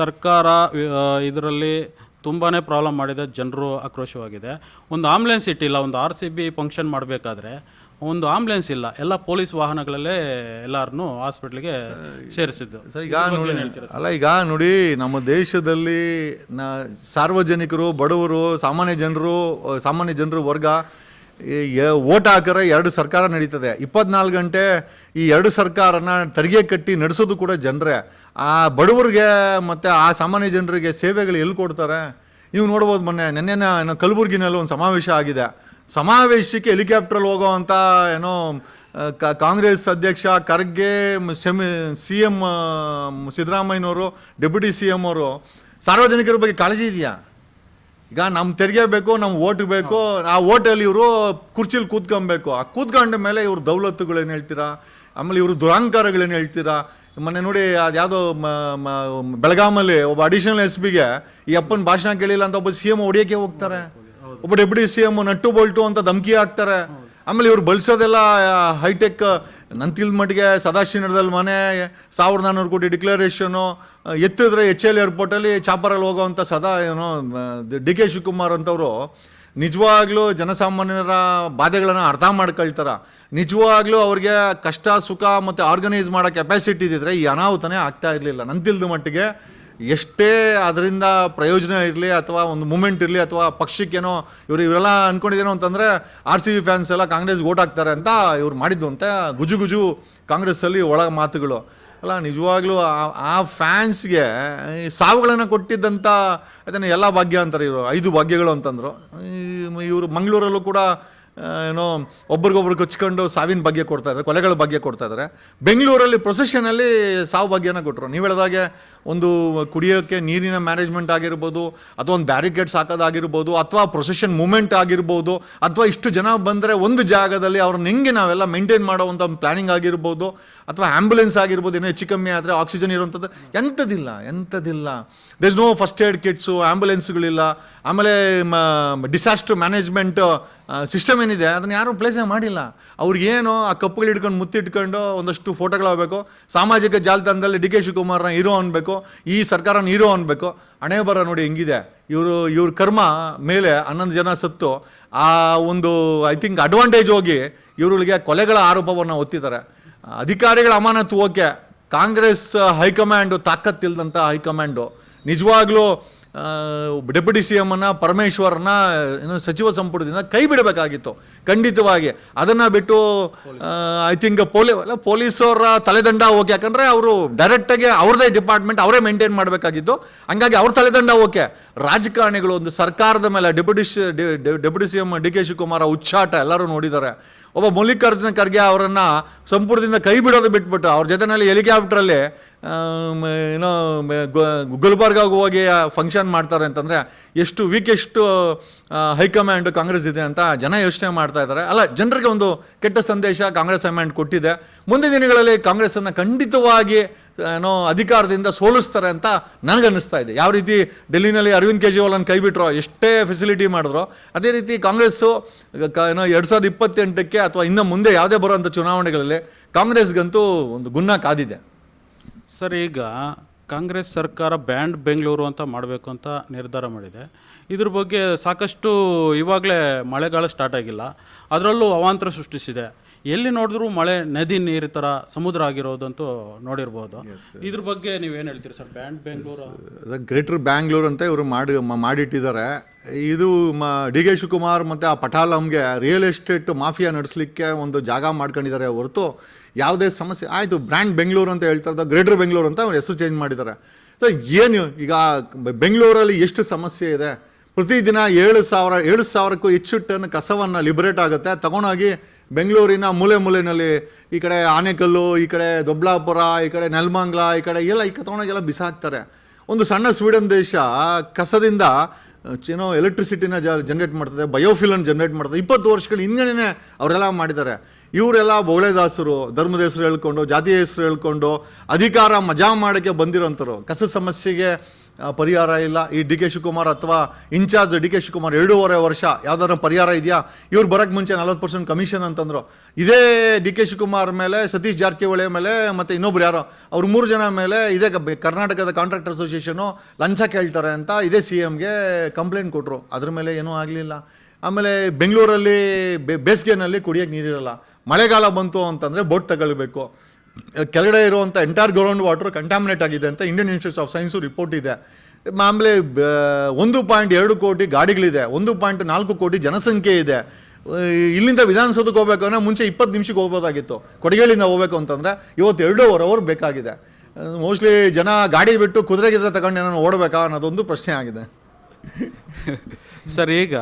ಸರ್ಕಾರ ಇದರಲ್ಲಿ ತುಂಬಾ ಪ್ರಾಬ್ಲಮ್ ಮಾಡಿದೆ. ಜನರು ಆಕ್ರೋಶವಾಗಿದೆ. ಒಂದು ಆಂಬುಲೆನ್ಸ್ ಇಟ್ಟಿಲ್ಲ ಒಂದು ಆರ್ ಸಿ ಬಿ ಫಂಕ್ಷನ್ ಮಾಡಬೇಕಾದ್ರೆ ಒಂದು ಆಂಬುಲೆನ್ಸ್ ಇಲ್ಲ. ಎಲ್ಲ ಪೊಲೀಸ್ ವಾಹನಗಳಲ್ಲೇ ಎಲ್ಲರನ್ನೂ ಹಾಸ್ಪಿಟ್ಲಿಗೆ ಸೇರಿಸಿದ್ದು. ಸರ್ ಈಗ ನೋಡಿ ಅಲ್ಲ ಈಗ ನೋಡಿ ನಮ್ಮ ದೇಶದಲ್ಲಿ ನ ಸಾರ್ವಜನಿಕರು ಬಡವರು ಸಾಮಾನ್ಯ ಜನರು ಸಾಮಾನ್ಯ ಜನರು ವರ್ಗ ಓಟ್ ಹಾಕಿದ್ರೆ ಎರಡು ಸರ್ಕಾರ ನಡೀತದೆ. ಇಪ್ಪತ್ನಾಲ್ಕು ಗಂಟೆ ಈ ಎರಡು ಸರ್ಕಾರನ ತೆರಿಗೆ ಕಟ್ಟಿ ನಡೆಸೋದು ಕೂಡ ಜನರೇ. ಆ ಬಡವರಿಗೆ ಮತ್ತು ಆ ಸಾಮಾನ್ಯ ಜನರಿಗೆ ಸೇವೆಗಳು ಎಲ್ಲಿ ಕೊಡ್ತಾರೆ? ನೀವು ನೋಡ್ಬೋದು ಮೊನ್ನೆ ನೆನ್ನೆನ ಏನೋ ಕಲಬುರ್ಗಿನಲ್ಲಿ ಒಂದು ಸಮಾವೇಶ ಆಗಿದೆ. ಸಮಾವೇಶಕ್ಕೆ ಹೆಲಿಕಾಪ್ಟ್ರಲ್ಲಿ ಹೋಗೋವಂಥ ಏನೋ ಕಾಂಗ್ರೆಸ್ ಅಧ್ಯಕ್ಷ ಖರ್ಗೆ ಸೆಮಿ ಸಿ ಎಂ ಸಿದ್ದರಾಮಯ್ಯನವರು, ಡೆಪ್ಯೂಟಿ ಸಿ ಎಂ ಅವರು, ಸಾರ್ವಜನಿಕರ ಬಗ್ಗೆ ಕಾಳಜಿ ಇದೆಯಾ? ಈಗ ನಮ್ಮ ತೆರಿಗೆ ಬೇಕು ನಮ್ಮ ಓಟ್ ಬೇಕು, ಆ ಓಟಲ್ಲಿ ಇವರು ಕುರ್ಚಿಲಿ ಕೂತ್ಕೊಬೇಕು. ಆ ಕೂತ್ಕೊಂಡ ಮೇಲೆ ಇವ್ರ ದೌಲತ್ತುಗಳೇನು ಹೇಳ್ತೀರಾ? ಆಮೇಲೆ ಇವರು ದುರಾಂಕಾರಗಳೇನು ಹೇಳ್ತೀರಾ? ಮೊನ್ನೆ ನೋಡಿ ಅದು ಯಾವುದೋ ಬೆಳಗಾಮಲ್ಲಿ ಒಬ್ಬ ಅಡಿಷನಲ್ ಎಸ್ ಪಿಗೆ ಈ ಅಪ್ಪನ ಭಾಷಣ ಕೇಳಿಲ್ಲ ಅಂತ ಒಬ್ಬ ಸಿ ಎಂ ಹೊಡಿಯೋಕ್ಕೆ ಹೋಗ್ತಾರೆ. ಒಬ್ಬ deputy C M nut bolt ಅಂತ ಧಮಕಿ ಹಾಕ್ತಾರೆ. ಆಮೇಲೆ ಇವ್ರು ಬಳಸೋದೆಲ್ಲ ಹೈಟೆಕ್ ನನ್ನ ಮಟ್ಟಿಗೆ ಸದಾಶಿವನಗರದಲ್ಲಿ ಮನೆ, ಸಾವಿರದ ನಾನ್ನೂರು ಕೋಟಿ ಡಿಕ್ಲರೇಷನು ಎತ್ತಿದ್ರೆ ಎಚ್ ಎಲ್ ಏರ್ಪೋರ್ಟಲ್ಲಿ ಚಾಪರಲ್ಲಿ ಹೋಗೋವಂಥ ಸದಾ, ಏನೋ ಡಿ ಕೆ ಶಿವಕುಮಾರ್ ಅಂತವರು, ನಿಜವಾಗ್ಲೂ ಜನಸಾಮಾನ್ಯರ ಬಾಧೆಗಳನ್ನು ಅರ್ಥ ಮಾಡ್ಕೊಳ್ತಾರೆ. ನಿಜವಾಗ್ಲೂ ಅವ್ರಿಗೆ ಕಷ್ಟ, ಸುಖ ಮತ್ತು ಆರ್ಗನೈಸ್ ಮಾಡೋ ಕೆಪಾಸಿಟಿ ಇದ್ದಿದ್ರೆ ಈ ಅನಾಹುತನೇ ಆಗ್ತಾ ಇರಲಿಲ್ಲ. ನನ್ನ ಮಟ್ಟಿಗೆ ಎಷ್ಟೇ ಅದರಿಂದ ಪ್ರಯೋಜನ ಇರಲಿ ಅಥವಾ ಒಂದು ಮೂಮೆಂಟ್ ಇರಲಿ ಅಥವಾ ಪಕ್ಷಕ್ಕೇನೋ ಇವರು ಇವರೆಲ್ಲ ಅಂದ್ಕೊಂಡಿದ್ದೇನೋ ಅಂತಂದರೆ ಆರ್ ಸಿ ಬಿ ಫ್ಯಾನ್ಸ್ ಎಲ್ಲ ಕಾಂಗ್ರೆಸ್ಗೆ ಓಟ್ ಹಾಕ್ತಾರೆ ಅಂತ ಇವ್ರು ಮಾಡಿದ್ದು ಅಂತ ಗುಜು ಗುಜು ಕಾಂಗ್ರೆಸ್ಸಲ್ಲಿ ಒಳಗೆ ಮಾತುಗಳು. ಅಲ್ಲ, ನಿಜವಾಗ್ಲೂ ಆ- ಫ್ಯಾನ್ಸ್ಗೆ ಸಾವುಗಳನ್ನು ಕೊಟ್ಟಿದ್ದಂಥ ಅದನ್ನು ಎಲ್ಲ ಭಾಗ್ಯ ಅಂತಾರೆ ಇವರು, ಐದು ಭಾಗ್ಯಗಳು ಅಂತಂದರು. ಇವರು ಮಂಗಳೂರಲ್ಲೂ ಕೂಡ ಏನೋ ಒಬ್ರಿಗೊಬ್ರು ಕೊಚ್ಕೊಂಡು ಸಾವಿನ ಬಗ್ಗೆ ಕೊಡ್ತಾ ಇದ್ದಾರೆ, ಕೊಲೆಗಳ ಬಗ್ಗೆ ಕೊಡ್ತಾ ಇದ್ದಾರೆ. ಬೆಂಗಳೂರಲ್ಲಿ ಪ್ರೊಸೆಷನಲ್ಲಿ ಸಾವು ಬಗ್ಗೆನ ಕೊಟ್ಟರು ನೀವು ಹೇಳಿದಾಗೆ ಒಂದು ಕುಡಿಯೋಕ್ಕೆ ನೀರಿನ ಮ್ಯಾನೇಜ್ಮೆಂಟ್ ಆಗಿರ್ಬೋದು, ಅಥವಾ ಒಂದು ಬ್ಯಾರಿಕೇಡ್ಸ್ ಹಾಕೋದಾಗಿರ್ಬೋದು, ಅಥವಾ ಪ್ರೊಸೆಷನ್ ಮೂಮೆಂಟ್ ಆಗಿರ್ಬೋದು, ಅಥವಾ ಇಷ್ಟು ಜನ ಬಂದರೆ ಒಂದು ಜಾಗದಲ್ಲಿ ಅವ್ರನ್ನ ಹೆಂಗೆ ನಾವೆಲ್ಲ ಮೇಂಟೈನ್ ಮಾಡೋವಂಥ ಒಂದು ಪ್ಲಾನಿಂಗ್ ಆಗಿರ್ಬೋದು, ಅಥವಾ ಆ್ಯಂಬುಲೆನ್ಸ್ ಆಗಿರ್ಬೋದು ಏನೋ ಹೆಚ್ಚು ಕಮ್ಮಿ ಆದರೆ ಆಕ್ಸಿಜನ್ ಇರುವಂಥದ್ದು, ಎಂಥದ್ದಿಲ್ಲ ಎಂಥದಿಲ್ಲ there's no first aid kits ಆ್ಯಂಬುಲೆನ್ಸ್ಗಳಿಲ್ಲ ಆಮೇಲೆ ಡಿಸಾಸ್ಟರ್ ಮ್ಯಾನೇಜ್ಮೆಂಟ್ ಸಿಸ್ಟಮ್ ಏನಿದೆ, ಅದನ್ನು ಯಾರೂ ಪ್ಲೇಸೇ ಮಾಡಿಲ್ಲ. ಅವ್ರಿಗೇನು ಆ ಕಪ್ಪುಗಳು ಹಿಡ್ಕೊಂಡು ಮುತ್ತಿಟ್ಕೊಂಡು ಒಂದಷ್ಟು ಫೋಟೋಗಳಾಗಬೇಕು ಸಾಮಾಜಿಕ ಜಾಲತಾಣದಲ್ಲಿ ಡಿ ಕೆ ಶಿವಕುಮಾರ್ನ ಹೀರೋ ಅನ್ಬೇಕು, ಈ ಸರ್ಕಾರನ ಹೀರೋ ಅನ್ಬೇಕು. ಹಣೆ ಬರ ನೋಡಿ ಹೆಂಗಿದೆ. ಇವರು, ಇವ್ರ ಕರ್ಮ ಮೇಲೆ ಹನ್ನೊಂದು ಜನ ಸತ್ತು, ಆ ಒಂದು ಐ ಥಿಂಕ್ ಅಡ್ವಾಂಟೇಜ್ ಹೋಗಿ ಇವ್ರುಗಳಿಗೆ ಕೊಲೆಗಳ ಆರೋಪವನ್ನು ಒತ್ತಿದ್ದಾರೆ. ಅಧಿಕಾರಿಗಳ ಅಮಾನತು ಓಕೆ ಕಾಂಗ್ರೆಸ್ ಹೈಕಮಾಂಡು ತಾಕತ್ತಿಲ್ದಂಥ ಹೈಕಮಾಂಡು. ನಿಜವಾಗ್ಲೂ ಡೆಪ್ಯೂಟಿ ಸಿ ಎಮ್ಮನ್ನು ಪರಮೇಶ್ವರನ ಏನು, ಸಚಿವ ಸಂಪುಟದಿಂದ ಕೈ ಬಿಡಬೇಕಾಗಿತ್ತು. ಖಂಡಿತವಾಗಿ. ಅದನ್ನು ಬಿಟ್ಟು ಐ ಥಿಂಕ್ ಪೊಲೀ, ಅಲ್ಲ ಪೊಲೀಸರ ತಲೆದಂಡ ಓಕೆ. ಯಾಕಂದರೆ ಅವರು ಡೈರೆಕ್ಟಾಗಿ ಅವ್ರದೇ ಡಿಪಾರ್ಟ್ಮೆಂಟ್ ಅವರೇ ಮೇಂಟೈನ್ ಮಾಡಬೇಕಾಗಿತ್ತು. ಹಂಗಾಗಿ ಅವ್ರ ತಲೆದಂಡ ಓಕೆ. ರಾಜಕಾರಣಿಗಳು ಒಂದು ಸರ್ಕಾರದ ಮೇಲೆ, deputy deputy C M D K Shivakumar ಉಚ್ಚಾಟ ಎಲ್ಲರೂ ನೋಡಿದ್ದಾರೆ. ಒಬ್ಬ ಮಲ್ಲಿಕಾರ್ಜುನ ಖರ್ಗೆ ಅವರನ್ನು ಸಂಪುಟದಿಂದ ಕೈ ಬಿಡೋದು ಬಿಟ್ಬಿಟ್ಟು ಅವ್ರ ಜೊತೆನಲ್ಲಿ ಹೆಲಿಕಾಪ್ಟ್ರಲ್ಲಿ ಏನೋ ಗುಲ್ಬರ್ಗಾಗ ಹೋಗಿ ಫಂಕ್ಷನ್ ಮಾಡ್ತಾರೆ ಅಂತಂದರೆ ಎಷ್ಟು ವೀಕೆಸ್ಟು ಹೈಕಮಾಂಡ್ ಕಾಂಗ್ರೆಸ್ ಇದೆ ಅಂತ ಜನ ಯೋಚನೆ ಮಾಡ್ತಾ ಇದ್ದಾರೆ. ಅಲ್ಲ, ಜನರಿಗೆ ಒಂದು ಕೆಟ್ಟ ಸಂದೇಶ ಕಾಂಗ್ರೆಸ್ ಹೈಕಮಾಂಡ್ ಕೊಟ್ಟಿದೆ. ಮುಂದಿನ ದಿನಗಳಲ್ಲಿ ಕಾಂಗ್ರೆಸ್ಸನ್ನು ಖಂಡಿತವಾಗಿ ಏನೋ ಅಧಿಕಾರದಿಂದ ಸೋಲಿಸ್ತಾರೆ ಅಂತ ನನಗನ್ನಿಸ್ತಾ ಇದೆ. ಯಾವ ರೀತಿ ಡೆಲ್ಲಿನಲ್ಲಿ ಅರವಿಂದ್ ಕೇಜ್ರಿವಾಲನ್ನು ಕೈಬಿಟ್ರೋ, ಎಷ್ಟೇ ಫೆಸಿಲಿಟಿ ಮಾಡಿದ್ರು, ಅದೇ ರೀತಿ ಕಾಂಗ್ರೆಸ್ಸು ಏನೋ ಎರಡು ಸಾವಿರದ ಇಪ್ಪತ್ತೆಂಟಕ್ಕೆ ಅಥವಾ ಇನ್ನು ಮುಂದೆ ಯಾವುದೇ ಬರುವಂಥ ಚುನಾವಣೆಗಳಲ್ಲಿ ಕಾಂಗ್ರೆಸ್ಗಂತೂ ಒಂದು ಗುನ್ನ ಕಾದಿದೆ. ಸರ್, ಈಗ ಕಾಂಗ್ರೆಸ್ ಸರ್ಕಾರ ಬ್ಯಾಂಡ್ ಬೆಂಗಳೂರು ಅಂತ ಮಾಡಬೇಕು ಅಂತ ನಿರ್ಧಾರ ಮಾಡಿದೆ. ಇದ್ರ ಬಗ್ಗೆ ಸಾಕಷ್ಟು ಇವಾಗಲೇ ಮಳೆಗಾಲ ಸ್ಟಾರ್ಟ್ ಆಗಿಲ್ಲ. ಅದರಲ್ಲೂ ಅವಾಂತರ ಸೃಷ್ಟಿಸಿದೆ. ಎಲ್ಲಿ ನೋಡಿದ್ರೂ ಮಳೆ ನದಿ ನೀರು ಥರ ಸಮುದ್ರ ಆಗಿರೋದಂತೂ ನೋಡಿರ್ಬೋದು. ಇದ್ರ ಬಗ್ಗೆ ನೀವೇನು ಹೇಳ್ತೀರಿ sir? Brand Bengaluru? Greater Bangalore ಅಂತ ಇವರು ಮಾಡಿ ಮಾಡಿಟ್ಟಿದ್ದಾರೆ. ಇದು ಮ ಡಿ ಕೆ ಶಿವಕುಮಾರ್ ಮತ್ತು ಆ ಪಟಾಲಮ್ಗೆ ರಿಯಲ್ ಎಸ್ಟೇಟ್ ಮಾಫಿಯಾ ನಡೆಸಲಿಕ್ಕೆ ಒಂದು ಜಾಗ ಮಾಡ್ಕೊಂಡಿದ್ದಾರೆ ಹೊರತು ಯಾವುದೇ ಸಮಸ್ಯೆ. ಆಯಿತು ಬ್ರ್ಯಾಂಡ್ ಬೆಂಗಳೂರು ಅಂತ ಹೇಳ್ತಾ ಗ್ರೇಟರ್ ಬೆಂಗಳೂರು ಅಂತ ಅವ್ರು ಹೆಸರು ಚೇಂಜ್ ಮಾಡಿದ್ದಾರೆ. ಸೊ ಏನು ಈಗ ಬೆಂಗಳೂರಲ್ಲಿ ಎಷ್ಟು ಸಮಸ್ಯೆ ಇದೆ? ಪ್ರತಿದಿನ ಏಳು ಸಾವಿರ ಏಳು ಸಾವಿರಕ್ಕೂ ಹೆಚ್ಚು ಟನ್ ಕಸವನ್ನು ಲಿಬರೇಟ್ ಆಗುತ್ತೆ. ತಗೊಂಡೋಗಿ ಬೆಂಗಳೂರಿನ ಮೂಲೆ ಮೂಲೆಯಲ್ಲಿ ಈ ಕಡೆ ಆನೆಕಲ್ಲು, ಈ ಕಡೆ ದೊಬ್ಲಾಪುರ, ಈ ಕಡೆ ನೆಲಮಂಗ್ಲ, ಈ ಕಡೆ ಎಲ್ಲ, ಈ ತಗೊಂಡೋಗೆಲ್ಲ ಬಿಸಾಕ್ತಾರೆ. ಒಂದು ಸಣ್ಣ ಸ್ವೀಡನ್ ದೇಶ ಕಸದಿಂದ ಏನೋ ಎಲೆಕ್ಟ್ರಿಸಿಟಿನ ಜ ಜನ್ರೇಟ್ ಮಾಡ್ತದೆ ಬಯೋಫಿಲನ್ ಜನ್ರೇಟ್ ಮಾಡ್ತದೆ, ಇಪ್ಪತ್ತು ವರ್ಷಗಳ ಹಿಂದೆನೇ ಅವರೆಲ್ಲ ಮಾಡಿದ್ದಾರೆ. ಇವರೆಲ್ಲ ಬೋಳೆದಾಸರು ಧರ್ಮದ ಹೆಸರು ಹೇಳ್ಕೊಂಡು, ಜಾತಿಯ ಹೆಸರು ಹೇಳ್ಕೊಂಡು, ಅಧಿಕಾರ ಮಜಾ ಮಾಡೋಕ್ಕೆ ಬಂದಿರೋಂಥರು ಕಸ ಸಮಸ್ಯೆಗೆ ಪರಿಹಾರ ಇಲ್ಲ. ಈ ಡಿ ಕೆ ಶಿವಕುಮಾರ್ ಅಥವಾ ಇನ್ಚಾರ್ಜ್ ಡಿ ಕೆ ಶಿವಕುಮಾರ್ ಎರಡೂವರೆ ವರ್ಷ ಯಾವ್ದಾರ ಪರಿಹಾರ ಇದೆಯಾ? ಇವ್ರು ಬರೋಕ್ಕೆ ಮುಂಚೆ ನಲ್ವತ್ತು ಪರ್ಸೆಂಟ್ ಕಮಿಷನ್ ಅಂತಂದರು. ಇದೇ ಡಿ ಕೆ ಶಿವಕುಮಾರ್ ಮೇಲೆ, ಸತೀಶ್ ಜಾರಕಿಹೊಳಿ ಮೇಲೆ, ಮತ್ತು ಇನ್ನೊಬ್ರು ಯಾರೋ, ಅವ್ರು ಮೂರು ಜನ ಮೇಲೆ ಇದೇ ಕರ್ನಾಟಕದ ಕಾಂಟ್ರಾಕ್ಟರ್ ಅಸೋಸಿಯೇಷನು ಲಂಚ ಕೇಳ್ತಾರೆ ಅಂತ ಇದೇ ಸಿ ಎಮ್ಗೆ ಕಂಪ್ಲೇಂಟ್ ಕೊಟ್ಟರು ಅದ್ರ ಮೇಲೆ ಏನೂ ಆಗಲಿಲ್ಲ. ಆಮೇಲೆ ಬೆಂಗಳೂರಲ್ಲಿ ಬೇಸಿಗೆನಲ್ಲಿ ಕುಡಿಯೋಕ್ಕೆ ನೀರಿರಲ್ಲ. ಮಳೆಗಾಲ ಬಂತು ಅಂತಂದರೆ ಬೋಟ್ ತಗೊಳ್ಬೇಕು. ಕೆಳಗಡೆ ಇರುವಂಥ ಎಂಟೈರ್ ಗ್ರೌಂಡ್ ವಾಟರ್ ಕಂಟಾಮಿನೇಟ್ ಆಗಿದೆ ಅಂತ Indian institute of science report ಇದೆ. ಆಮೇಲೆ ಒಂದು ಪಾಯಿಂಟ್ ಎರಡು ಕೋಟಿ ಗಾಡಿಗಳಿದೆ, ಒಂದು ಪಾಯಿಂಟ್ ನಾಲ್ಕು ಕೋಟಿ ಜನಸಂಖ್ಯೆ ಇದೆ. ಇಲ್ಲಿಂದ ವಿಧಾನಸೌಧಕ್ಕೆ ಅಂದರೆ ಮುಂಚೆ ಇಪ್ಪತ್ತು ನಿಮಿಷಕ್ಕೆ ಹೋಗ್ಬೋದಾಗಿತ್ತು. ಕೊಡಗೇಳಿಂದ ಹೋಗ್ಬೇಕು ಅಂತಂದರೆ ಇವತ್ತು ಎರಡೂವರೆ ಅವರ್ ಬೇಕಾಗಿದೆ. ಮೋಸ್ಟ್ಲಿ ಜನ ಗಾಡಿ ಬಿಟ್ಟು ಕುದುರೆ ಗಿದ್ರೆ ತಗೊಂಡು ಏನಾದ್ರು ಓಡಬೇಕಾ ಅನ್ನೋದೊಂದು ಪ್ರಶ್ನೆ ಆಗಿದೆ. ಸರ್, ಈಗ